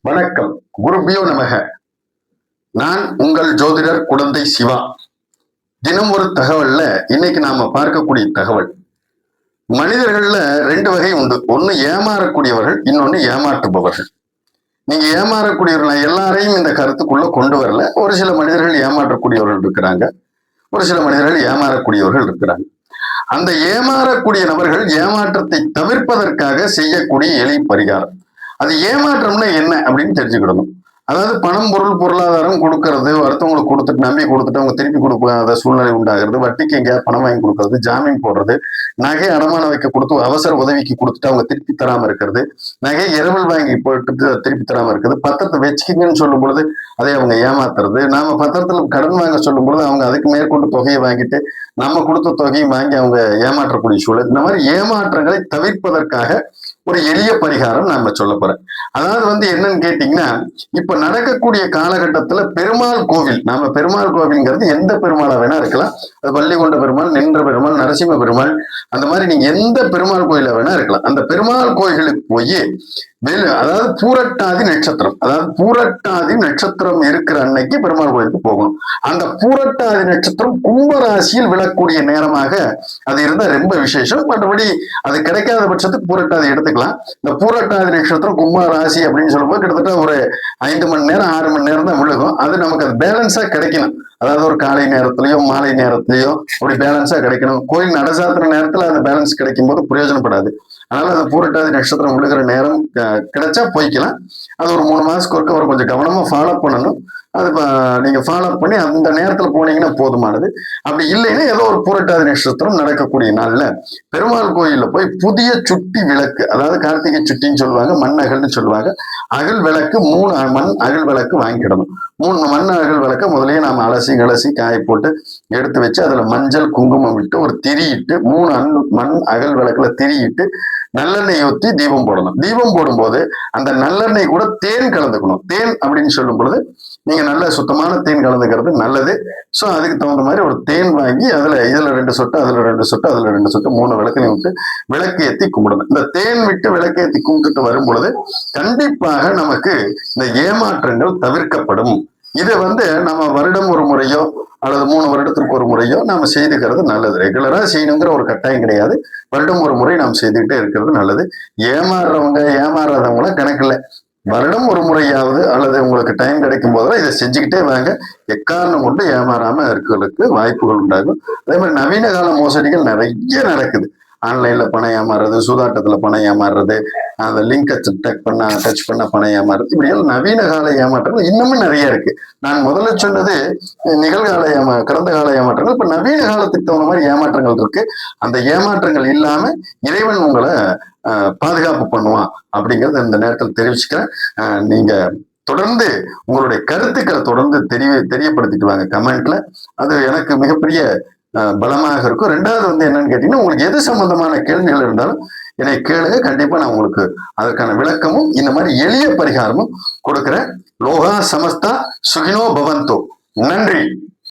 வணக்கம். குருபியோ நமக. நான் உங்கள் ஜோதிடர் குழந்தை சிவா. தினம் ஒரு தகவல்ல இன்னைக்கு நாம பார்க்கக்கூடிய தகவல். மனிதர்கள்ல ரெண்டு வகை உண்டு. ஒன்னு ஏமாறக்கூடியவர்கள் இன்னொன்னு ஏமாற்றுபவர்கள். நீங்க ஏமாறக்கூடியவர்கள் எல்லாரையும் இந்த கருத்துக்குள்ள கொண்டு வரல. ஒரு சில மனிதர்கள் ஏமாற்றக்கூடியவர்கள் இருக்கிறாங்க. ஒரு சில மனிதர்கள் ஏமாறக்கூடியவர்கள் இருக்கிறாங்க. அந்த ஏமாறக்கூடிய நபர்கள் ஏமாற்றத்தை தவிர்ப்பதற்காக செய்யக்கூடிய எளிய பரிகாரம். அது ஏமாற்றம்னா என்ன அப்படின்னு தெரிஞ்சுக்கிடணும். அதாவது பணம் பொருள் பொருளாதாரம் கொடுக்கறது அடுத்தவங்களுக்கு கொடுத்துட்டு நம்பி கொடுத்துட்டு அவங்க திருப்பி கொடுக்காத சூழ்நிலை உண்டாகிறது வட்டிக்கு எங்கேயாவது பணம் வாங்கி கொடுக்கறது ஜாமீன் போடுறது நகை அடமான வைக்க கொடுத்து அவசர உதவிக்கு கொடுத்துட்டு அவங்க திருப்பி தராம இருக்கிறது நகை இரவல் வாங்கி போட்டு திருப்பி தராம இருக்குது பத்திரத்தை வச்சுக்கிங்கன்னு சொல்லும் பொழுது அதை அவங்க ஏமாத்துறது நாம பத்திரத்துல கடன் வாங்க சொல்லும் பொழுது அவங்க அதுக்கு மேற்கொண்டு தொகையை வாங்கிட்டு நம்ம கொடுத்த தொகையை வாங்கி அவங்க ஏமாற்றக்கூடிய சூழல். இந்த மாதிரி ஏமாற்றங்களை தவிர்ப்பதற்காக ஒரு எளிய பரிகாரம் நாம சொல்ல போறேன் அதாவது வந்து என்னன்னு கேட்டீங்கன்னா இப்ப நடக்கக்கூடிய காலகட்டத்துல பெருமாள் கோவில் நாம பெருமாள் கோவில்ங்கிறது எந்த பெருமாளா வேணா இருக்கலாம். அது பள்ளிகொண்ட பெருமாள் நின்ற பெருமாள் நரசிம்ம பெருமாள் அந்த மாதிரி நீங்க எந்த பெருமாள் கோயில வேணா இருக்கலாம். அந்த பெருமாள் கோயிலுக்கு போய் வெளி அதாவது பூரட்டாதி நட்சத்திரம் அதாவது பூரட்டாதி நட்சத்திரம் இருக்கிற அன்னைக்கு பெருமாள் கோயிலுக்கு போகணும். அந்த பூரட்டாதி நட்சத்திரம் கும்பராசியில் விழக்கூடிய நேரமாக அது இருந்தா ரொம்ப விசேஷம். மற்றபடி அது கிடைக்காத பட்சத்துக்கு பூரட்டாதி எடுத்துக்கலாம். இந்த பூரட்டாதி நட்சத்திரம் கும்ப ராசி அப்படின்னு சொல்லும்போது கிட்டத்தட்ட ஒரு ஐந்து மணி நேரம் ஆறு மணி நேரம் தான் விழுகும். அது நமக்கு அது பேலன்ஸா கிடைக்கணும். அதாவது ஒரு காலை நேரத்திலயோ மாலை நேரத்திலயோ அப்படி பேலன்ஸா கிடைக்கணும். கோயில் நடசாத்திர நேரத்துல அந்த பேலன்ஸ் கிடைக்கும் போது பிரயோஜனப்படாது. அதனால அந்த பூரட்டாதி நட்சத்திரம் விழுகிற நேரம் கிடைச்சா போய்க்கலாம். அது ஒரு மூணு மாசத்துக்கு ஒருக்க ஒரு கொஞ்சம் கவனமா ஃபாலோ பண்ணணும். அது நீங்க ஃபாலோ பண்ணி அந்த நேரத்துல போனீங்கன்னா போதுமானது. அப்படி இல்லைன்னா ஏதோ ஒரு புரட்டாதி நட்சத்திரம் நடக்கக்கூடிய நாள்ல பெருமாள் கோயில்ல போய் புதிய சுட்டி விளக்கு அதாவது கார்த்திகை சுட்டின்னு சொல்லுவாங்க மண் அகல்னு சொல்லுவாங்க அகல் விளக்கு மூணு மண் அகல் விளக்கு வாங்கிடணும். மூணு மண் அகல் விளக்கு முதலே நாம அலசி கலசி காய போட்டு எடுத்து வச்சு அதுல மஞ்சள் குங்குமம் விட்டு ஒரு திரியிட்டு மூணு அண் மண் அகல் விளக்குல திரியிட்டு நல்லெண்ணெய் ஊற்றி தீபம் போடணும். தீபம் போடும்போது அந்த நல்லெண்ணெய் கூட தேன் கலந்துக்கணும். தேன் அப்படின்னு சொல்லும் பொழுது நீங்க நல்ல சுத்தமான தேன் கலந்துக்கிறது நல்லது. ஸோ அதுக்கு தகுந்த மாதிரி ஒரு தேன் வாங்கி அதுல இதுல ரெண்டு சொட்டு அதுல ரெண்டு சொட்டு அதுல ரெண்டு சொட்டு மூணு விளக்கையும் விட்டு விளக்கு ஏற்றி கும்பிடணும். இந்த தேன் விட்டு விளக்கு ஏற்றி கும்பிட்டு வரும் பொழுது கண்டிப்பாக நமக்கு இந்த ஏமாற்றங்கள் தவிர்க்கப்படும். இதை வந்து நம்ம வருடம் ஒரு முறையோ அல்லது மூணு வருடத்திற்கு ஒரு முறையோ நாம செய்துக்கிறது நல்லது. ரெகுலரா செய்யணுங்கிற ஒரு கட்டாயம் கிடையாது. வருடம் ஒரு முறை நாம் செய்துக்கிட்டே இருக்கிறது நல்லது. ஏமாறுறவங்க ஏமாறாதவங்களாம் கணக்கில் வருடம் ஒரு முறையாவது அல்லது உங்களுக்கு டைம் கிடைக்கும் போதெல்லாம் இதை செஞ்சுக்கிட்டே வாங்க. எக்காரணம் கொண்டு ஏமாறாம இருக்கிறதுக்கு வாய்ப்புகள் உண்டாகும். அதே மாதிரி நவீன கால மோசடிகள் நிறைய நடக்குது. ஆன்லைன்ல பணம் ஏமாறுறது சூதாட்டத்துல பணம் ஏமாறுறது அந்த லிங்கை டச் பண்ண டச் பண்ண பணம் ஏமாறுறது இப்படியெல்லாம் நவீன கால ஏமாற்றங்கள் இன்னமும் நிறைய இருக்கு. நான் முதல்ல சொன்னது நிகழ்கால ஏமா கடந்த கால ஏமாற்றங்கள் இப்ப நவீன காலத்துக்கு தகுந்த மாதிரி ஏமாற்றங்கள் இருக்கு. அந்த ஏமாற்றங்கள் இல்லாம இறைவன் உங்களை பாதுகாப்பு பண்ணுவான் அப்படிங்கறத இந்த நேரத்தில் தெரிவிச்சுக்கிறேன். நீங்க தொடர்ந்து உங்களுடைய கருத்துக்களை தொடர்ந்து தெரிய தெரியப்படுத்திட்டு வாங்க கமெண்ட்ல. அது எனக்கு மிகப்பெரிய பலமாக இருக்கும். ரெண்டாவது வந்து என்னன்னு கேட்டீங்கன்னா உங்களுக்கு எது சம்பந்தமான கேள்விகள் இருந்தாலும் என்னை கேளுங்க. கண்டிப்பா நான் உங்களுக்கு அதற்கான விளக்கமும் இந்த மாதிரி எளிய பரிகாரமும் கொடுக்குறேன். லோகா சமஸ்தா சுகினோ பவந்தோ. நன்றி.